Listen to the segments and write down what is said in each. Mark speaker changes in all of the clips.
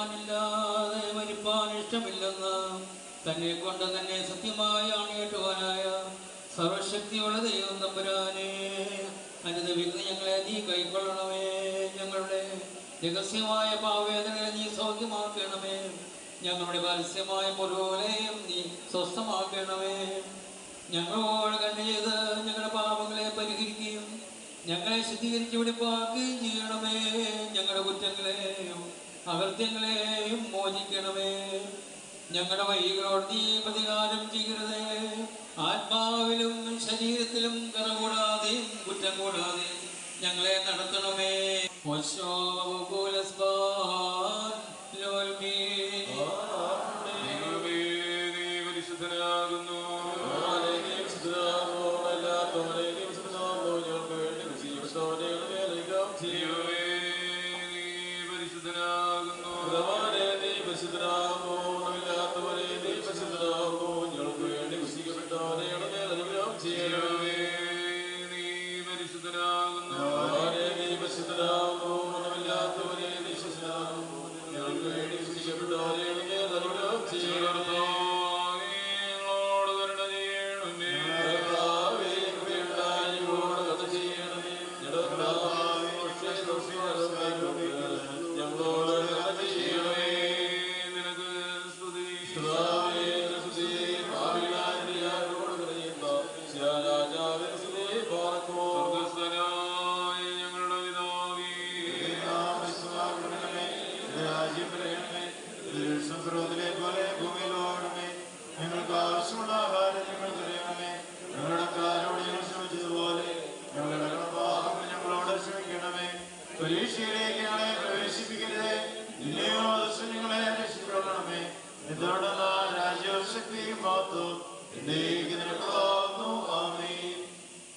Speaker 1: ജീവിപ്പാനില്ലാതെ മരിപ്പാൻ ഇഷ്ടമില്ലെന്ന് തന്നെ കൊണ്ട് തന്നെ സത്യമായി ആണിയേട്ടുവാനായ സർവശക്തിയുള്ള ദൈവം തമ്പുരാനെ അനുദവിക്കുന്ന ഞങ്ങളെ നീ കൈക്കൊള്ളണമേ. ഞങ്ങളുടെ രഹസ്യമായ പാവേദനകളെ നീ സൗഖ്യമാക്കണമേ. ഞങ്ങളുടെ പരസ്യമായ മുഴുവനെയും നീ സ്വസ്ഥമാക്കണമേ. ഞങ്ങളോട് കണ്ണു ചെയ്ത് ഞങ്ങളുടെ പാപങ്ങളെ പരിഹരിക്കുകയും ഞങ്ങളെ ശുദ്ധീകരിച്ച് വിളിപ്പാക്കുകയും ചെയ്യണമേ. ഞങ്ങളുടെ കുറ്റങ്ങളെയും അകൃത്യങ്ങളെയും മോചിക്കണമേ. ഞങ്ങളുടെ വഴികളോട് നീ പ്രതികാരം ചെയ്യരുതേ. ആത്മാവിലും ശരീരത്തിലും കറ കൂടാതെയും കുറ്റം കൂടാതെയും ഞങ്ങളെ നടത്തണമേ. ഓശോ
Speaker 2: നീ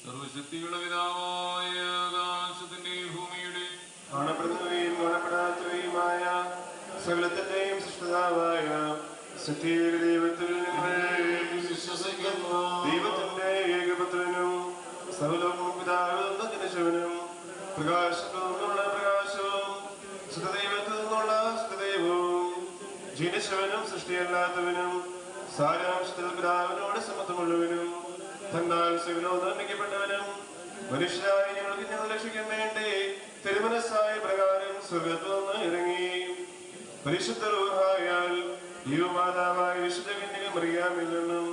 Speaker 2: സർവശക്തിയുള്ള പിതാവായ ആകാശത്തിന്റെയും ഭൂമിയുടെ
Speaker 3: കാണപ്പെടുന്നവയും കാണപ്പെടാത്തവയുമായ സകലത്തിന്റെയും സൃഷ്ടാവായ സത്യേക ദൈവത്തിൽ ഞങ്ങൾ
Speaker 4: വിശ്വസിക്കുന്നു.
Speaker 3: ദൈവത്തിന്റെ ഏകപുത്രനും സർവലോകം പിതാവ് ജനിച്ചവനും പ്രകാശത്തിൽ നിന്നുള്ള പ്രകാശവും സുഖദൈവത്തിൽ നിന്നുള്ള സുഖദൈവവും ജനിച്ചവനും സൃഷ്ടിയല്ലാത്തവനും സാരാംശത്തിൽ പിതാവിനോട് സമത്വമുള്ളവനും തന്നാൽ സകലവും നിർമ്മിക്കപ്പെട്ടവനും മനുഷ്യരായി ഞങ്ങൾക്ക് ഞങ്ങൾ രക്ഷിക്കാൻ വേണ്ടി തിരുമനസ്സായ പ്രകാരം സ്വർഗത്തിൽ നിന്ന് ഇറങ്ങി. പരിശുദ്ധ റൂഹായാൽ ദൈവമാതാവായ വിശുദ്ധ കന്യക മറിയാമിൽ നിന്നും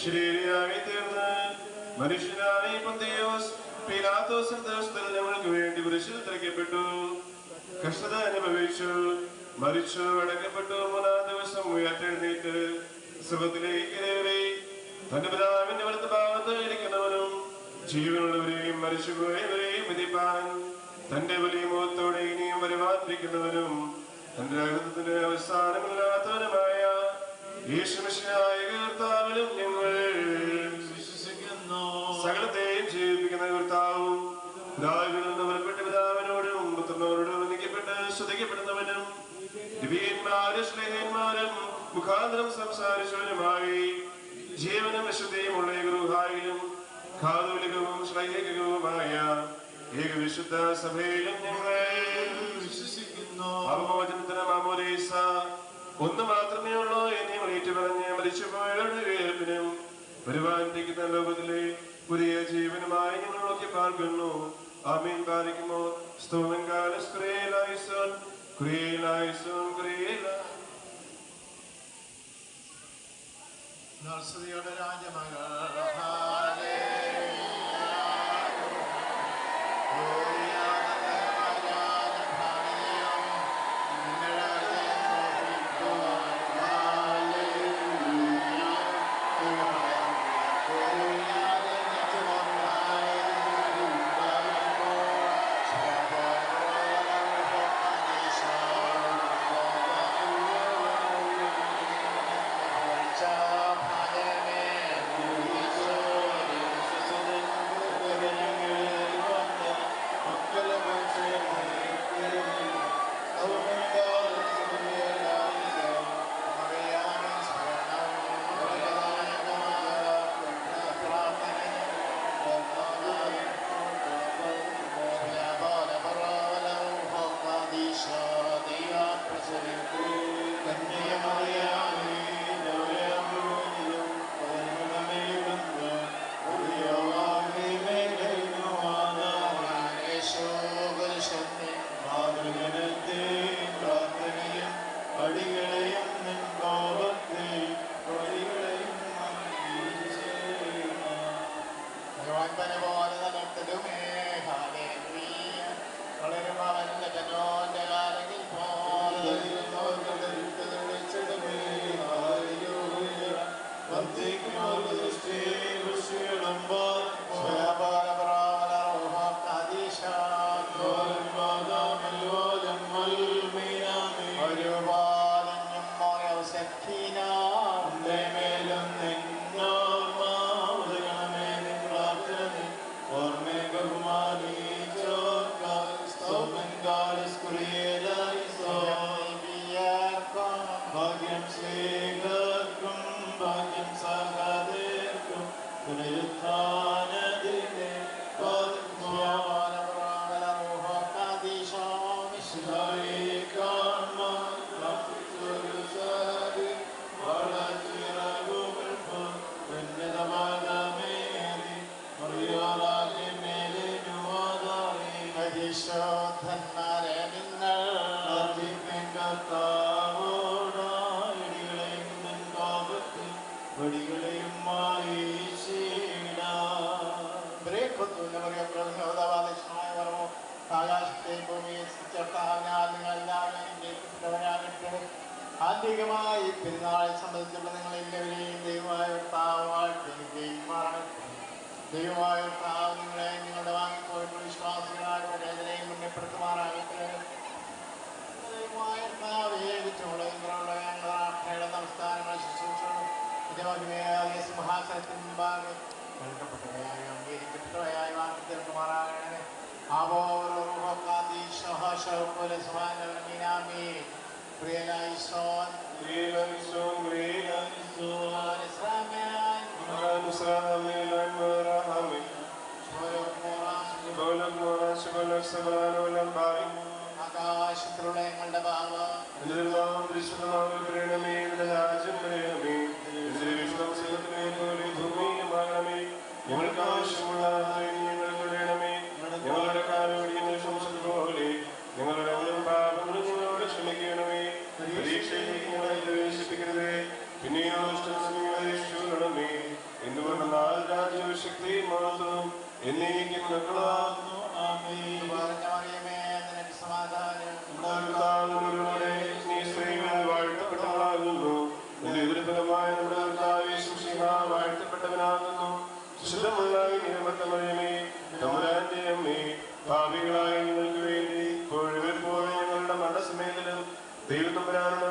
Speaker 3: ശരീരയായി തീർന്ന് മനുഷ്യനായി പന്തിയോസ് പീലാത്തോസിന്റെ ദിവസത്തിൽ ഞങ്ങൾക്ക് വേണ്ടി കുരിശിൽ തിരക്കപ്പെട്ടു കഷ്ടത അനുഭവിച്ചു മരിച്ചു അടക്കപ്പെട്ടു മൂന്നാം ദിവസം ഉയർത്തെഴുന്നേറ്റ് സുഖത്തിലേക്ക് ജീവനുള്ളവരെയും മരിച്ചുപോയവരെയും വിധിപ്പാൻ തന്റെ വലിയ ഇനിയും വരുവാതിരിക്കുന്നവനും തന്റെ രഹസ്യത്തിന്റെ അവസാനമില്ലാത്തവനുമായ കർത്താവിലും ഞങ്ങൾ ജീവനും വിശുദ്ധയുമുള്ള ഗൃഹായിലും കാതോലികവും ശ്ലൈഹികവുമായ ഏകവിശുദ്ധ സഭയിലും ഞങ്ങൾ
Speaker 5: വിശ്വസിക്കുന്നു.
Speaker 3: അവമോചനത്തിന് മാമോദീസ ഒന്ന് മാത്രമേ ഉള്ളൂ എന്നെ വിളിച്ചു പറഞ്ഞ് മരിച്ചുപോയവരുടെ ഉയർപ്പിനും വരുവാനിരിക്കുന്ന ലോകത്തിലെ പുതിയ ജീവനുമായി ഞങ്ങൾ നോക്കി പാർക്കുന്നു. ആമീൻ പാലിക്കുമോ? സ്തോമൻ കാലസ് ക്രിയേലായിസോൻ ക്രിയേലായിസോൻ ക്രിയേല
Speaker 5: നർസതിയുടെ രാജമകൾ वज्रोन्मेयाय सिंहासनम्बागपटयायङ्गीरिचित्रयायवाङ्गतिर्कुमारायण आवोरुपकादिशः शौकुलस्वानमीनामि प्रियलायिसोन् प्रियलायिसोन् प्रियलायिसोन् श्राम्यान् गुणानुश्रामेलन् वरामि ബൗലം മോറാശ് ബൗലം സബാനോലം ഭാവി
Speaker 6: ആകാശ ത്രുണയങ്ങളുടെ ഭാവ ദുർഗാം വിശ്വനാമ ഭാവികളായ നിങ്ങൾക്ക് വേണ്ടി കൊഴുവിൽ പോയ ഞങ്ങളുടെ മരണസമയത്തിലും ദൈവത്തുമ്പരാനുള്ള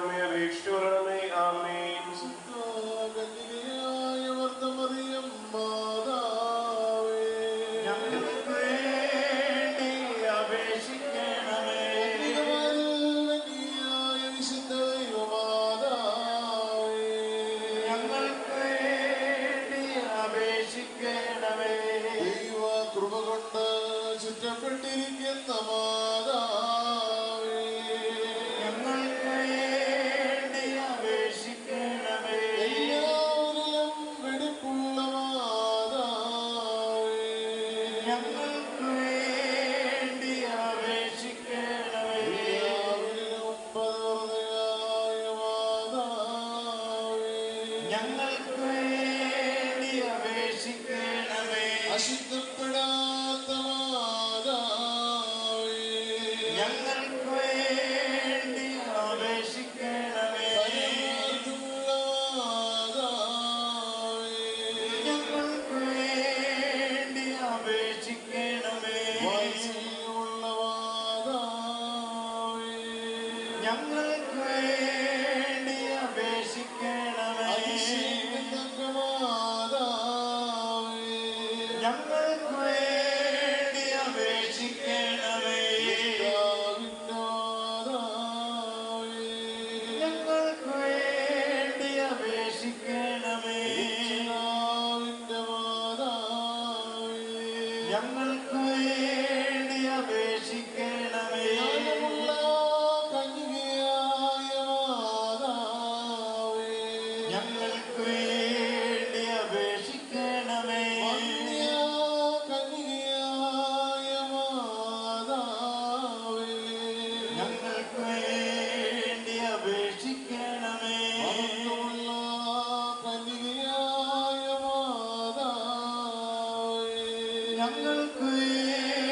Speaker 5: Yangal queen.